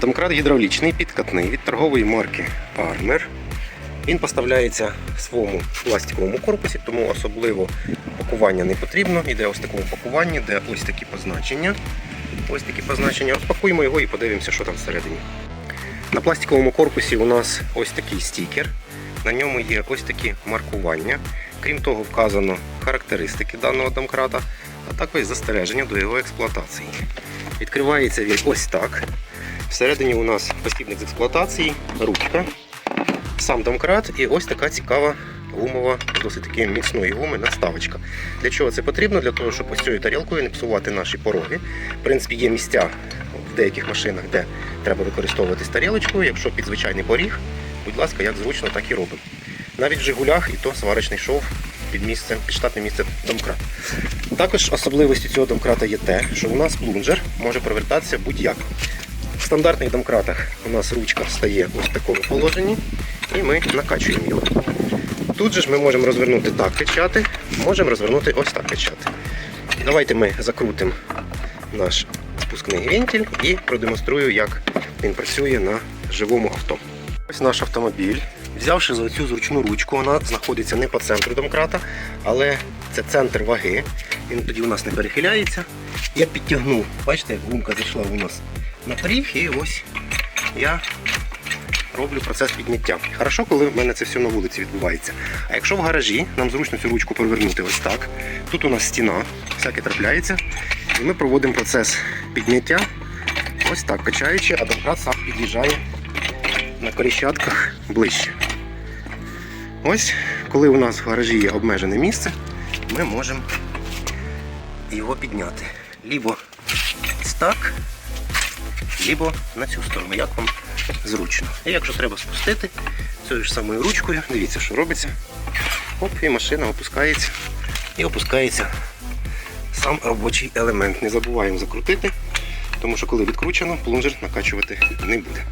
Домкрат гідравлічний, підкатний від торгової марки Armer. Він поставляється в своєму пластиковому корпусі, тому особливо пакування не потрібно. Іде ось такому пакуванні, де ось такі позначення. Ось такі позначення. Розпакуємо його і подивимося, що там всередині. На пластиковому корпусі у нас ось такий стікер. На ньому є ось такі маркування. Крім того, вказано характеристики даного домкрата, а також застереження до його експлуатації. Відкривається він ось так. Всередині у нас посібник з експлуатації, ручка, сам домкрат і ось така цікава гумова, досить таки міцної гуми наставочка. Для чого це потрібно? Для того, щоб ось цією тарілкою не псувати наші пороги. В принципі, є місця в деяких машинах, де треба використовуватись тарілочкою. Якщо під звичайний поріг, будь ласка, як зручно, так і робимо. Навіть в Жигулях і то сварочний шов під місце, під штатне місце домкрат. Також особливістю цього домкрата є те, що у нас плунжер може провертатися будь-як. В стандартних домкратах у нас ручка стає ось в такому положенні, і ми накачуємо його. Тут же ж ми можемо розвернути так качати, можемо розвернути ось так качати. Давайте ми закрутимо наш спускний гвинтель і продемонструю, як він працює на живому авто. Ось наш автомобіль. Взявши за цю зручну ручку, вона знаходиться не по центру домкрата, але це центр ваги. Він тоді у нас не перехиляється. Я підтягнув, бачите, як гумка зайшла у нас на поріг, і ось я роблю процес підняття. Хорошо, коли в мене це все на вулиці відбувається. А якщо в гаражі, нам зручно цю ручку повернути ось так. Тут у нас стіна, всяке трапляється. І ми проводимо процес підняття ось так, качаючи, а домкрат сам під'їжджає на коліщатках ближче. Ось, коли у нас в гаражі є обмежене місце, ми можемо його підняти. Лібо так, лібо на цю сторону, як вам зручно. І якщо треба спустити цією ж самою ручкою, дивіться, що робиться. Оп, і машина опускається. І опускається сам робочий елемент. Не забуваємо закрутити, тому що коли відкручено, плунжер накачувати не буде.